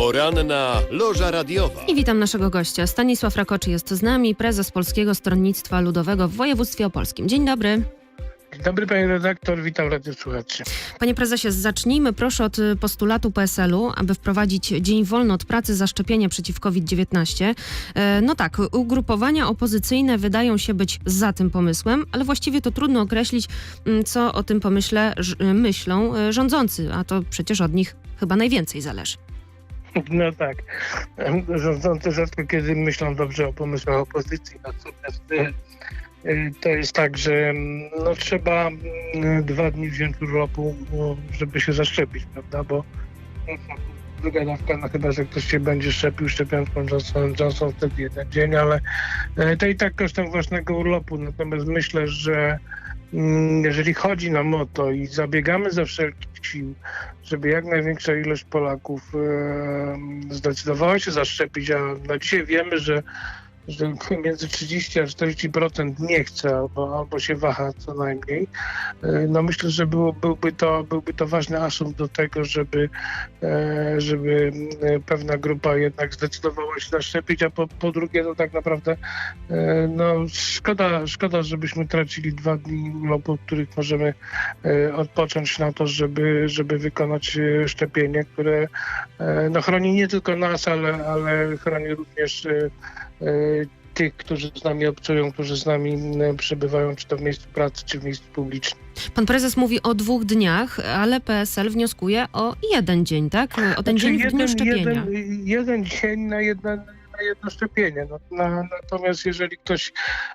Poranna loża radiowa. I witam naszego gościa. Stanisław Rakoczy jest z nami, prezes Polskiego Stronnictwa Ludowego w województwie opolskim. Dzień dobry. Dzień dobry pani redaktor, witam radiosłuchaczy. Panie prezesie, zacznijmy proszę od y, postulatu PSL-u, aby wprowadzić dzień wolny od pracy za szczepienie przeciw COVID-19. E, No tak, ugrupowania opozycyjne wydają się być za tym pomysłem, ale właściwie to trudno określić, mm, co o tym pomyśle y, myślą y, rządzący, a to przecież od nich chyba najwięcej zależy. No tak, rządzący rzadko kiedy myślą dobrze o pomysłach opozycji, natomiast e, e, to jest tak, że no, trzeba dwa dni wziąć urlopu, no, żeby się zaszczepić, prawda, bo mm, druga dawka, no chyba, że ktoś się będzie szczepił szczepionką Johnson, Johnson wtedy jeden dzień, ale e, to i tak kosztem własnego urlopu, natomiast myślę, że jeżeli chodzi nam o to i zabiegamy ze wszelkich sił, żeby jak największa ilość Polaków zdecydowała się zaszczepić, a na dzisiaj wiemy, że, że między 30 a 40% nie chce albo, albo się waha co najmniej, e, no myślę, że było, byłby, to, byłby to ważny asumpt do tego, żeby, e, żeby e, pewna grupa jednak zdecydowała się zaszczepić, a po, po drugie to tak naprawdę No, szkoda, szkoda, żebyśmy tracili dwa dni urlopu, w których możemy odpocząć na to, żeby, żeby wykonać szczepienie, które no, chroni nie tylko nas, ale, ale chroni również tych, którzy z nami obcują, którzy z nami m, przebywają, czy to w miejscu pracy, czy w miejscu publicznym. Pan prezes mówi o dwóch dniach, ale PSL wnioskuje o jeden dzień, tak? O ten Znaczy, dzień w dniu szczepienia. Jeden, jeden dzień na jedno, na jedno szczepienie. No, na, natomiast jeżeli ktoś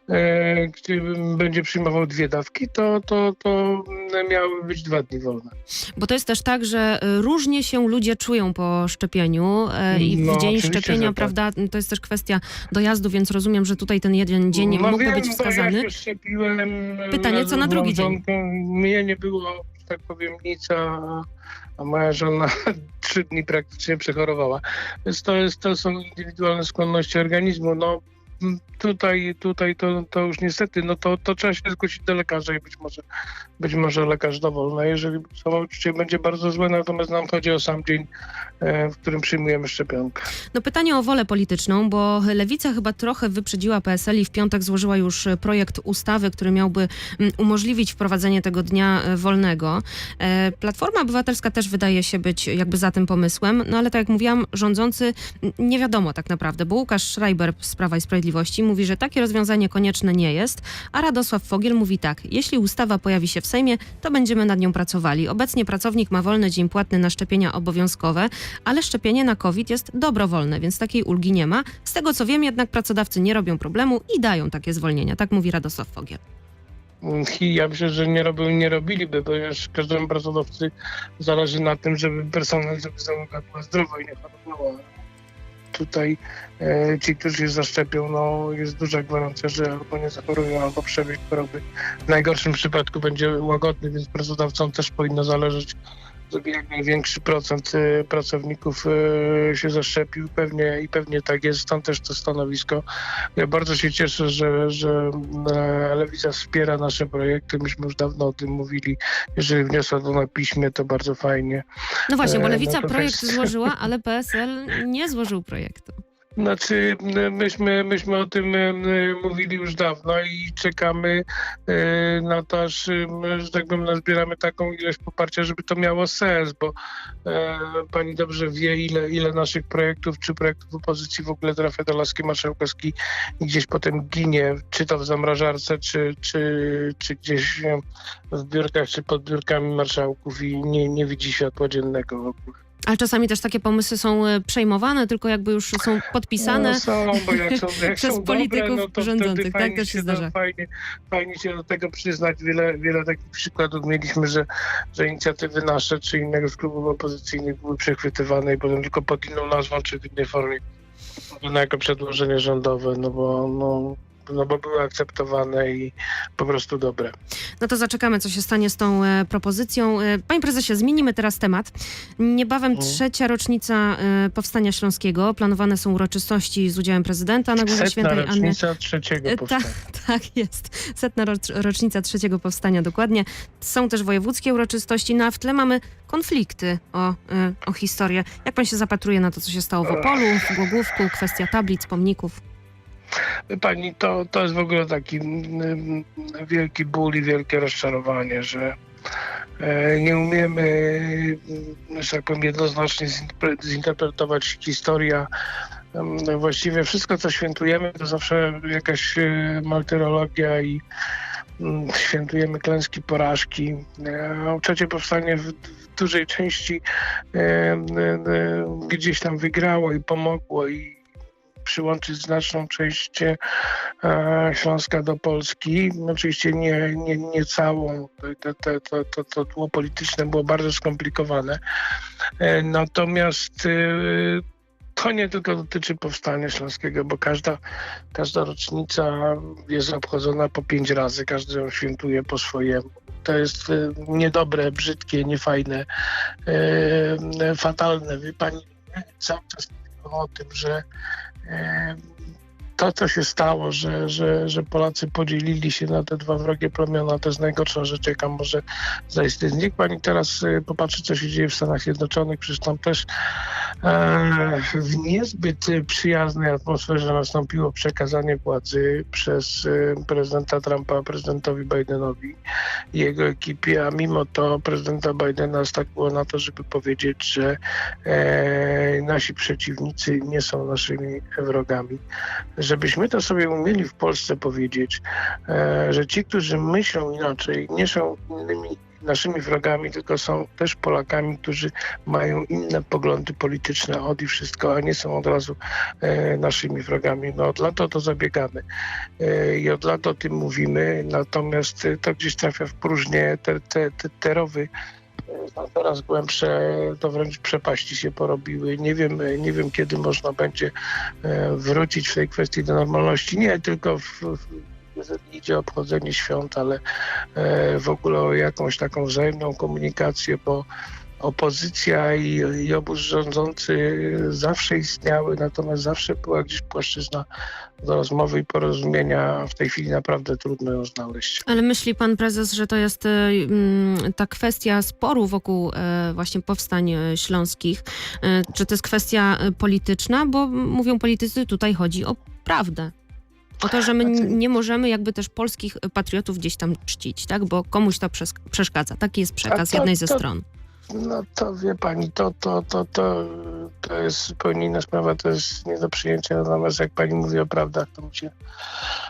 e, będzie przyjmował dwie dawki, to, to, to miały być dwa dni wolne. Bo to jest też tak, że y, różnie się ludzie czują po szczepieniu e, i w No, dzień szczepienia, tak. prawda, to jest też kwestia dojazdu, więc rozumiem, że tutaj ten jeden dzień no, mógłby wiem, być wskazany. Ja Pytanie, co na drugi dzień? Mnie nie było, tak powiem, nic, a, a moja żona trzy dni praktycznie przechorowała. Więc to, jest, to są indywidualne skłonności organizmu. No, tutaj, tutaj to, to już niestety, no to, to trzeba się zgłosić do lekarza i być może, być może lekarz dowolny. Jeżeli samopoczucie będzie bardzo złe, natomiast nam chodzi o sam dzień, e, w którym przyjmujemy szczepionkę. No pytanie o wolę polityczną, bo Lewica chyba trochę wyprzedziła PSL i w piątek złożyła już projekt ustawy, który miałby mm, umożliwić wprowadzenie tego dnia e, wolnego. E, Platforma Obywatelska też wydaje się być jakby za tym pomysłem, no ale tak jak mówiłam, rządzący mm, nie wiadomo tak naprawdę, bo Łukasz Schreiber z Prawa i Sprawiedliwości mówi, że takie rozwiązanie konieczne nie jest, a Radosław Fogiel mówi tak, jeśli ustawa pojawi się w Sejmie, to będziemy nad nią pracowali. Obecnie pracownik ma wolny dzień płatny na szczepienia obowiązkowe, ale szczepienie na COVID jest dobrowolne, więc takiej ulgi nie ma. Z tego co wiem, jednak pracodawcy nie robią problemu i dają takie zwolnienia. Tak mówi Radosław Fogiel. Ja myślę, że nie robią nie robiliby, ponieważ każdemu pracodawcy zależy na tym, żeby personel, żeby załoga była zdrowa i nie chorowała. Tutaj e, ci, którzy się zaszczepią, no jest duża gwarancja, że albo nie zachorują, albo przebieg choroby. W najgorszym przypadku będzie łagodny, więc pracodawcom też powinno zależeć, żeby jak największy procent e, pracowników e, się zaszczepił. Pewnie i pewnie tak jest, stąd też to stanowisko. Ja bardzo się cieszę, że, że e, Lewica wspiera nasze projekty. Myśmy już dawno o tym mówili. Jeżeli wniosła to na piśmie, to bardzo fajnie. No właśnie, bo E, Lewica no projekt jest- złożyła, ale PSL nie złożył projektu. Znaczy, myśmy, myśmy o tym mówili już dawno i czekamy e, na to, aż, że tak powiem, nazbieramy taką ilość poparcia, żeby to miało sens, bo e, pani dobrze wie, ile, ile naszych projektów, czy projektów opozycji w ogóle trafia do laski marszałkowskiej i gdzieś potem ginie, czy to w zamrażarce, czy, czy, czy gdzieś em, w biurkach, czy pod biurkami marszałków i nie, nie widzi światła dziennego w ogóle. Ale czasami też takie pomysły są e, przejmowane, tylko jakby już są podpisane. No są, bo jak są, jak przez są polityków dobre, no to rządzących, tak też się zdarza. Fajnie, fajnie się do tego przyznać. Wiele, wiele takich przykładów mieliśmy, że, że inicjatywy nasze czy innego z klubów opozycyjnych były przechwytywane i potem tylko pod inną nazwą czy w innej formie na jako przedłożenie rządowe, no bo no, no bo były akceptowane i po prostu dobre. No to zaczekamy, co się stanie z tą e, propozycją. E, Panie prezesie, zmienimy teraz temat. Niebawem Mhm. trzecia rocznica e, Powstania Śląskiego. Planowane są uroczystości z udziałem prezydenta na Górze Świętej Anny. rocznica trzeciego E, powstania. Tak, tak jest. Setna rocz- rocznica trzeciego powstania, dokładnie. Są też wojewódzkie uroczystości, no a w tle mamy konflikty o, e, o historię. Jak pan się zapatruje na to, co się stało w Opolu, w Głogówku, kwestia tablic, pomników? Pani, to, to jest w ogóle taki mm, wielki ból i wielkie rozczarowanie, że e, nie umiemy, mm, że tak powiem, jednoznacznie zinterpre- zinterpretować historia. Właściwie wszystko, co świętujemy, to zawsze jakaś e, martyrologia i mm, świętujemy klęski, porażki. E, a Trzecie powstanie w, dużej części gdzieś tam wygrało i pomogło i przyłączyć znaczną część e, Śląska do Polski. Oczywiście nie, nie, nie całą. To, to, to, to, tło polityczne było bardzo skomplikowane. E, Natomiast e, to nie tylko dotyczy powstania śląskiego, bo każda, każda rocznica jest obchodzona po pięć razy, każdy ją świętuje po swojemu. To jest niedobre, brzydkie, niefajne, fatalne. Wie pani, cały czas o tym, że to, co się stało, że, że, że Polacy podzielili się na te dwa wrogie plemiona, to jest najgorsza rzecz, jaka może zaistnieć. Niech pani teraz e, popatrzy, co się dzieje w Stanach Zjednoczonych, przecież tam też w niezbyt e, przyjaznej atmosferze nastąpiło przekazanie władzy przez e, prezydenta Trumpa prezydentowi Bidenowi i jego ekipie, a mimo to prezydenta Bidena stawiło na to, żeby powiedzieć, że e, nasi przeciwnicy nie są naszymi wrogami. Żebyśmy to sobie umieli w Polsce powiedzieć, e, że ci, którzy myślą inaczej, nie są innymi naszymi wrogami, tylko są też Polakami, którzy mają inne poglądy polityczne od i wszystko, a nie są od razu e, naszymi wrogami. No od lat o to zabiegamy e, i od lat o tym mówimy, natomiast e, to gdzieś trafia w próżnię, te, te, te, te rowy e, są coraz głębsze, to wręcz przepaści się porobiły. Nie wiem, e, nie wiem kiedy można będzie wrócić w tej kwestii do normalności. Nie tylko w, w, idzie o obchodzenie świąt, ale e, w ogóle o jakąś taką wzajemną komunikację, bo opozycja i, i obóz rządzący zawsze istniały, natomiast zawsze była gdzieś płaszczyzna do rozmowy i porozumienia. W tej chwili naprawdę trudno ją znaleźć. Ale myśli pan prezes, że to jest e, mm, ta kwestia sporu wokół e, właśnie powstań śląskich, czy to jest kwestia polityczna, bo mówią politycy, tutaj chodzi o prawdę. O to, że my Znaczy- nie możemy jakby też polskich patriotów gdzieś tam czcić, tak? Bo komuś to przes- przeszkadza. Taki jest przekaz to- jednej ze to- stron. No to wie pani, to, to, to, to, to jest zupełnie inna sprawa, to jest nie do przyjęcia. Natomiast jak pani mówi o prawdach, to mi się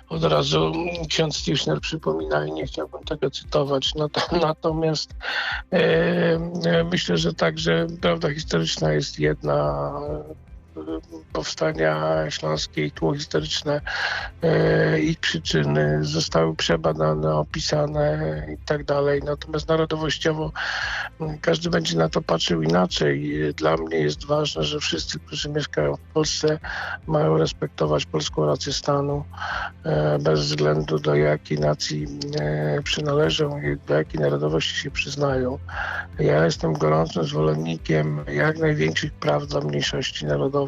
od razu ksiądz Tischner przypomina i nie chciałbym tego cytować. Nato- Natomiast e, e, myślę, że także prawda historyczna jest jedna. Powstania śląskiej, tło historyczne e, i przyczyny zostały przebadane, opisane i tak dalej. Natomiast narodowościowo każdy będzie na to patrzył inaczej. Dla mnie jest ważne, że wszyscy, którzy mieszkają w Polsce, mają respektować polską rację stanu e, bez względu do jakiej nacji e, przynależą i do jakiej narodowości się przyznają. Ja jestem gorącym zwolennikiem jak największych praw dla mniejszości narodowych,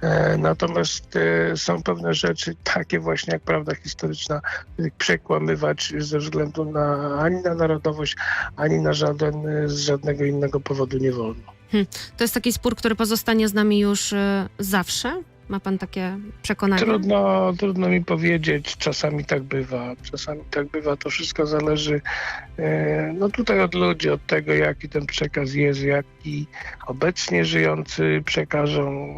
e, natomiast e, są pewne rzeczy, takie właśnie jak prawda historyczna, przekłamywać ze względu na ani na narodowość, ani na żaden, z żadnego innego powodu nie wolno. To jest taki spór, który pozostanie z nami już e, zawsze? Ma pan takie przekonanie? Trudno, trudno mi powiedzieć, czasami tak bywa, czasami tak bywa, to wszystko zależy e, no tutaj od ludzi, od tego jaki ten przekaz jest, jaki obecnie żyjący przekażą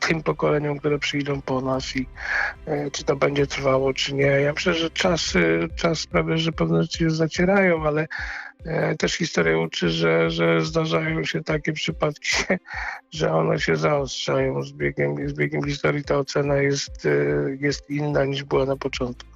tym pokoleniom, które przyjdą po nas i e, czy to będzie trwało, czy nie. Ja myślę, że czas, czas sprawia, że pewne rzeczy się zacierają, ale też historia uczy, że, że zdarzają się takie przypadki, że one się zaostrzają z biegiem, z biegiem historii. Ta ocena jest, e, jest inna niż była na początku.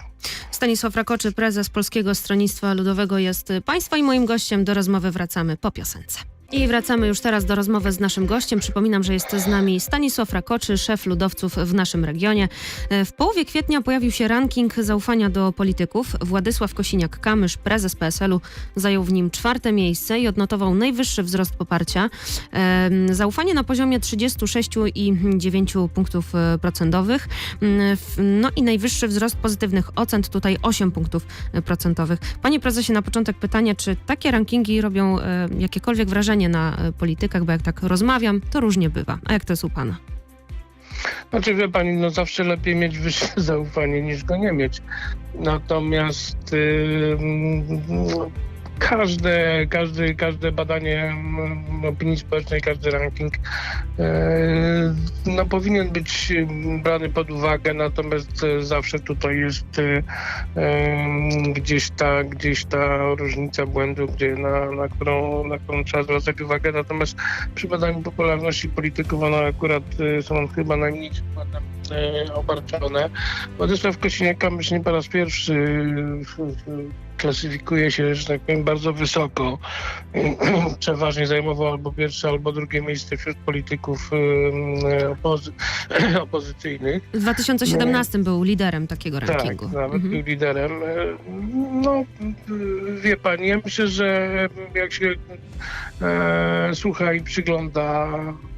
Stanisław Rakoczy, prezes Polskiego Stronnictwa Ludowego jest Państwa i moim gościem. Do rozmowy wracamy po piosence. I wracamy już teraz do rozmowy z naszym gościem. Przypominam, że jest z nami Stanisław Rakoczy, szef ludowców w naszym regionie. E, W połowie kwietnia pojawił się ranking zaufania do polityków. Władysław Kosiniak-Kamysz, prezes PSL-u, zajął w nim czwarte miejsce i odnotował najwyższy wzrost poparcia. Em, Zaufanie na poziomie 36,9 punktów e, procentowych. Mm, No i najwyższy wzrost pozytywnych ocen, tutaj 8 punktów e, procentowych. Panie prezesie, na początek pytanie, czy takie rankingi robią e, jakiekolwiek wrażenie na e, politykach, bo jak tak rozmawiam, to różnie bywa. A jak to jest u pana? Znaczy wie pani, no zawsze lepiej mieć wyższe zaufanie niż go nie mieć. Natomiast y, mm, każde, każde, każde badanie mm, opinii społecznej, każdy ranking y, no, powinien być brany pod uwagę, natomiast y, zawsze tutaj jest y, gdzieś, ta, gdzieś ta różnica błędu, gdzie na, na, którą, na którą trzeba zwracać uwagę. Natomiast przy badaniu popularności polityków one akurat są chyba najmniej przykładem y, obarczone. Władysław Kosiniak-Kamysz nie po raz pierwszy klasyfikuje się, że tak powiem, bardzo wysoko. Przeważnie zajmował albo pierwsze, albo drugie miejsce wśród polityków opozy- opozycyjnych. W 2017 był liderem takiego rankingu. Tak, nawet Mhm. był liderem. E, No, wie pani, ja myślę, że jak się e, słucha i przygląda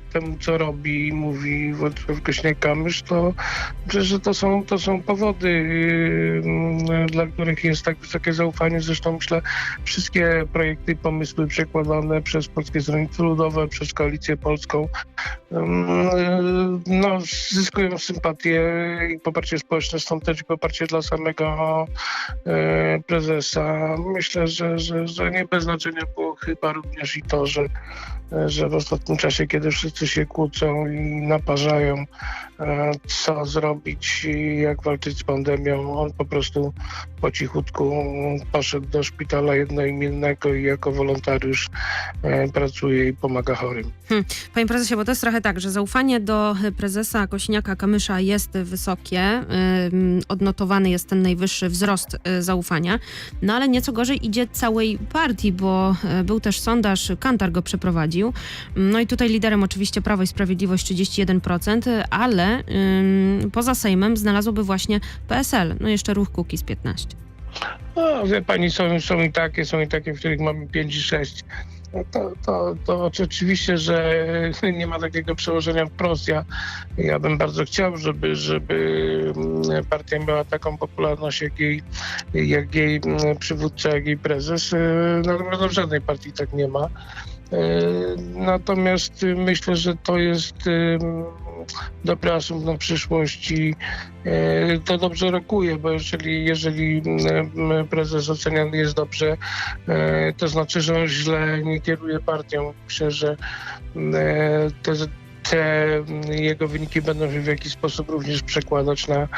temu, co robi i mówi Władysław Kośniak-Kamysz, to że to są, to są powody, y, mm, dla których jest tak wysokie zaufanie. Zresztą myślę, wszystkie projekty i pomysły przekładane przez Polskie Stronnictwo Ludowe, przez Koalicję Polską, mm, no, zyskują sympatię i poparcie społeczne, stąd też poparcie dla samego e, prezesa. Myślę, że, że, że nie bez znaczenia było chyba również i to, że, że w ostatnim czasie, kiedy wszyscy się kłócą i naparzają, e, co zrobić jak walczyć z pandemią, on po prostu po cichutku poszedł do szpitala jednoimiennego i jako wolontariusz e, pracuje i pomaga chorym. Panie prezesie, bo to jest trochę tak, że zaufanie do prezesa Kosiniaka-Kamysza jest wysokie, odnotowany jest ten najwyższy wzrost zaufania, no ale nieco gorzej idzie całej partii, bo był też sondaż, Kantar go przeprowadził, no i tutaj liderem oczywiście Prawo i Sprawiedliwość 31%, ale ym, poza Sejmem znalazłoby właśnie PSL, no jeszcze ruch Kukiz 15. No, wie pani, są, są i takie, są i takie, w których mamy 5 i 6. No to, to, to oczywiście, że nie ma takiego przełożenia wprost. Ja, ja bym bardzo chciał, żeby, żeby mm, partia miała taką popularność, jak jej, jak jej mm, przywódca, jak jej prezes. Natomiast no, w żadnej partii tak nie ma. E, Natomiast y, myślę, że to jest ym, dobry asumpt na przyszłość i e, to dobrze rokuje, bo jeżeli, jeżeli mm, prezes oceniany jest dobrze, e, to znaczy, że on źle nie kieruje partią. Myślę, że mm, e, te, te mm, jego wyniki będą się w jakiś sposób również przekładać na,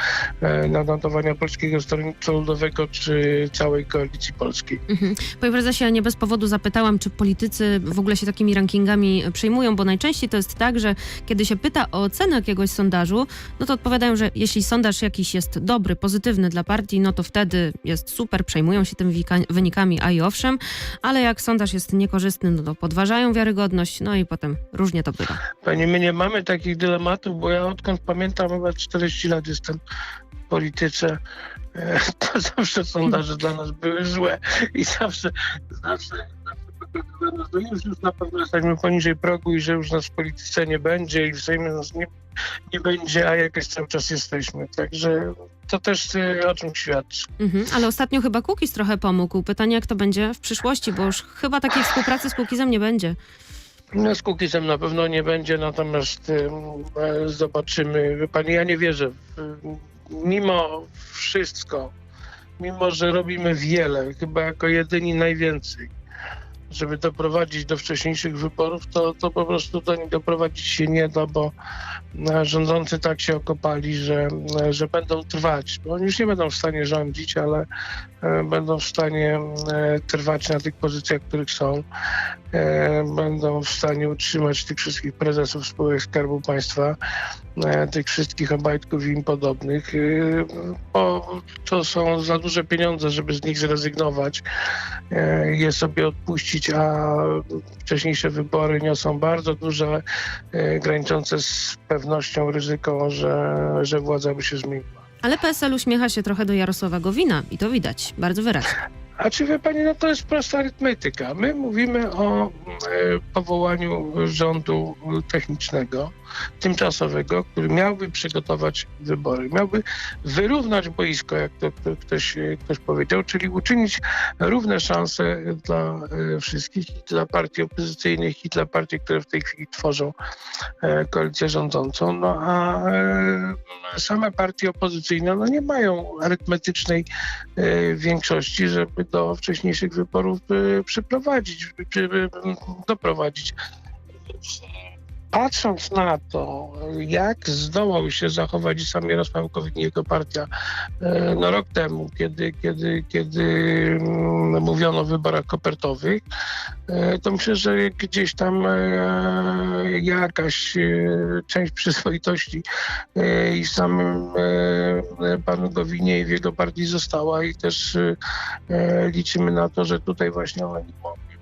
e, na notowania Polskiego Stronnictwa Ludowego czy całej koalicji polskiej. Mhm. Panie prezesie, ja nie bez powodu zapytałam, czy politycy w ogóle się takimi rankingami przejmują, bo najczęściej to jest tak, że kiedy się pyta o ocenę jakiegoś sondażu, no to odpowiadają, że jeśli sondaż jakiś jest dobry, pozytywny dla partii, no to wtedy jest super, przejmują się tymi wika- wynikami, a i owszem, ale jak sondaż jest niekorzystny, no to podważają wiarygodność, no i potem różnie to bywa. Panie, nie mamy takich dylematów, bo ja odkąd pamiętam, chyba 40 lat jestem w polityce, e, to zawsze sondaże dla nas były złe i zawsze, zawsze, zawsze no już, już na pewno jesteśmy poniżej progu i że już nas w polityce nie będzie i w Sejmie nas nie, nie będzie, a jakoś cały czas jesteśmy. Także to też e, o czym świadczy. Mhm. Ale ostatnio chyba Kukiz trochę pomógł. Pytanie, jak to będzie w przyszłości, bo już chyba takiej współpracy z Kukizem nie będzie. No, z Kukizem na pewno nie będzie, natomiast e, zobaczymy. Wie pani, ja nie wierzę. Mimo wszystko, mimo że robimy wiele, chyba jako jedyni najwięcej, żeby doprowadzić do wcześniejszych wyborów, to, to po prostu do nich doprowadzić się nie da, bo e, rządzący tak się okopali, że, e, że będą trwać. Bo oni już nie będą w stanie rządzić, ale e, będą w stanie trwać na tych pozycjach, których są będą w stanie utrzymać tych wszystkich prezesów spółek Skarbu Państwa, tych wszystkich Obajtków i im podobnych, bo to są za duże pieniądze, żeby z nich zrezygnować, je sobie odpuścić a wcześniejsze wybory niosą bardzo duże, e, graniczące z pewnością ryzyko, że, że władza by się zmieniła. Ale PSL uśmiecha się trochę do Jarosława Gowina i to widać bardzo wyraźnie. A czy wie pani, no to jest prosta arytmetyka. My mówimy o e, powołaniu rządu technicznego, tymczasowego, który miałby przygotować wybory, miałby wyrównać boisko, jak to, to ktoś, e, ktoś powiedział, czyli uczynić równe szanse dla e, wszystkich, dla partii opozycyjnych, i dla partii, które w tej chwili tworzą e, koalicję rządzącą. No a e, same partie opozycyjne no, nie mają arytmetycznej e, większości, żeby do wcześniejszych wyborów przyprowadzić, przy, doprowadzić. Patrząc na to, jak zdołał się zachować sam Jarosław Gowin i jego partia e, no, rok temu, kiedy, kiedy, kiedy mm, mówiono o wyborach kopertowych, e, to myślę, że gdzieś tam e, jakaś część przyzwoitości i samym panu Gowinie i w jego partii została i też liczymy na to, że tutaj właśnie oni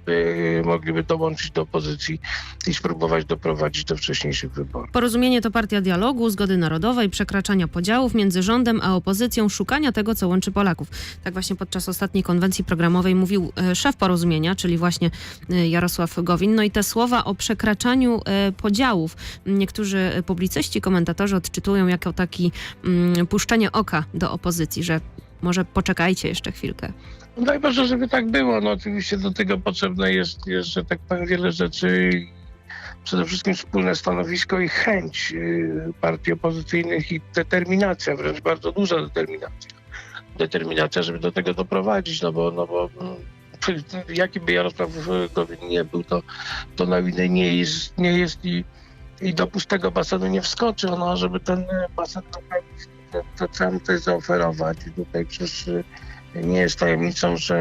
mogliby, mogliby dołączyć do opozycji i spróbować doprowadzić do wcześniejszych wyborów. Porozumienie to partia dialogu, zgody narodowej, przekraczania podziałów między rządem a opozycją, szukania tego, co łączy Polaków. Tak właśnie podczas ostatniej konwencji programowej mówił e, szef porozumienia, czyli właśnie e, Jarosław Gowin. No i te słowa o przekraczaniu e, podziałów niektórzy publicyści, komentatorzy odczytują jako taki mm, puszczenie oka do opozycji, że może poczekajcie jeszcze chwilkę. No Daj Boże, żeby tak było. No oczywiście do tego potrzebne jest, że tak powiem, wiele rzeczy. Przede wszystkim wspólne stanowisko i chęć y, partii opozycyjnych i determinacja, wręcz bardzo duża determinacja. Determinacja, żeby do tego doprowadzić, no bo, no bo mm, jaki by Jarosław Gowin nie był, to, to na winę nie jest, nie jest i, i do pustego basenu nie wskoczy, no, żeby ten basen napełnić, to, to trzeba mu zaoferować. I tutaj przecież y, nie jest tajemnicą, że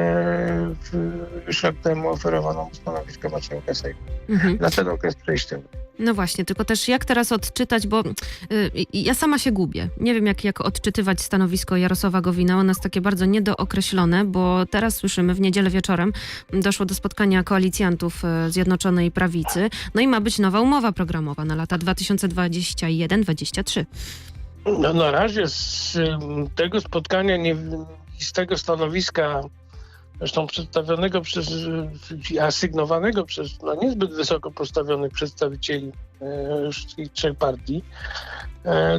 w, już rok temu oferowano mu stanowisko marszałka Sejmu Mhm. na ten okres przejściowy. No właśnie, tylko też jak teraz odczytać, bo y, ja sama się gubię. Nie wiem, jak, jak odczytywać stanowisko Jarosława Gowina. Ono jest takie bardzo niedookreślone, bo teraz słyszymy, w niedzielę wieczorem doszło do spotkania koalicjantów y, Zjednoczonej Prawicy. No i ma być nowa umowa programowa na lata 2021-2023. No, na razie z ym, tego spotkania nie, i z tego stanowiska, zresztą przedstawionego przez, asygnowanego przez no, niezbyt wysoko postawionych przedstawicieli e, wszystkich trzech partii,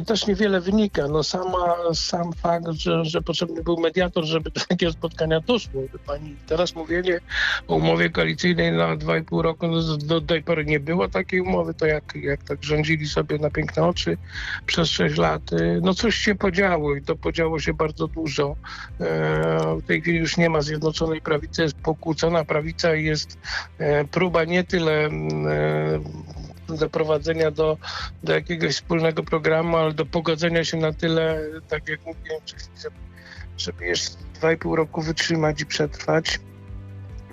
też niewiele wynika. No, sama, sam fakt, że, że potrzebny był mediator, żeby do takiego spotkania doszło. Pani, teraz mówienie o umowie koalicyjnej na 2,5 roku, no, do, tej pory nie było takiej umowy, to jak, jak tak rządzili sobie na piękne oczy przez 6 lat, y, no coś się podziało i to podziało się bardzo dużo. E, W tej chwili już nie ma Zjednoczonej Prawicy, jest pokłócona prawica i jest e, próba nie tyle mm, e, doprowadzenia do, do jakiegoś wspólnego programu, ale do pogodzenia się na tyle, tak jak mówiłem wcześniej, żeby, żeby jeszcze 2,5 roku wytrzymać i przetrwać,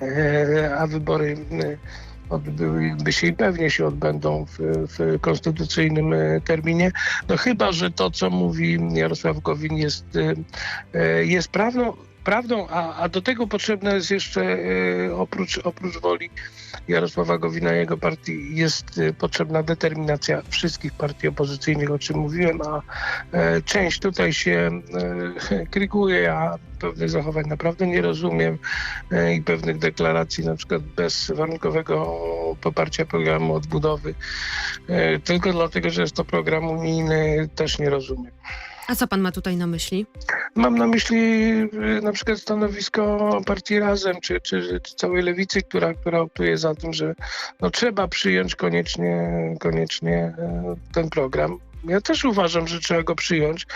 E, a wybory e, odbyłyby się i pewnie się odbędą w, w konstytucyjnym e, terminie. No chyba, że to, co mówi Jarosław Gowin jest, jest prawdą, prawdą a, a do tego potrzebne jest jeszcze e, oprócz, oprócz woli Jarosława Gowina i jego partii jest e, potrzebna determinacja wszystkich partii opozycyjnych, o czym mówiłem, a e, część tutaj się kryguje, ja pewnych zachowań naprawdę nie rozumiem i pewnych deklaracji, na przykład bezwarunkowego poparcia programu odbudowy, tylko dlatego, że jest to program unijny, też nie rozumiem. A co pan ma tutaj na myśli? Mam na myśli y, na przykład stanowisko partii Razem, czy, czy, czy całej lewicy, która, która optuje za tym, że no, trzeba przyjąć koniecznie, koniecznie e, ten program. Ja też uważam, że trzeba go przyjąć.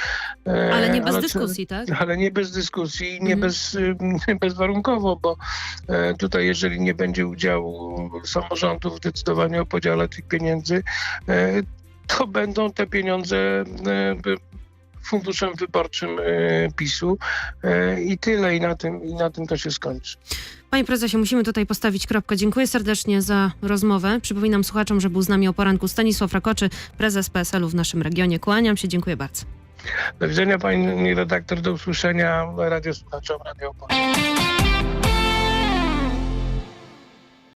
e, Ale nie bez ale- dyskusji, tak? ale nie bez dyskusji i nie Mhm. bez, y, bezwarunkowo, bo e, tutaj jeżeli nie będzie udziału samorządu w decydowaniu o podziale tych pieniędzy, to będą te pieniądze funduszem wyborczym e, PiSu e, i tyle i na tym, i na tym to się skończy. Panie prezesie, musimy tutaj postawić kropkę. Dziękuję serdecznie za rozmowę. Przypominam słuchaczom, że był z nami o poranku Stanisław Rakoczy, prezes PSL-u w naszym regionie. Kłaniam się, dziękuję bardzo. Do widzenia pani redaktor, do usłyszenia radio słuchaczom Radio Polskie.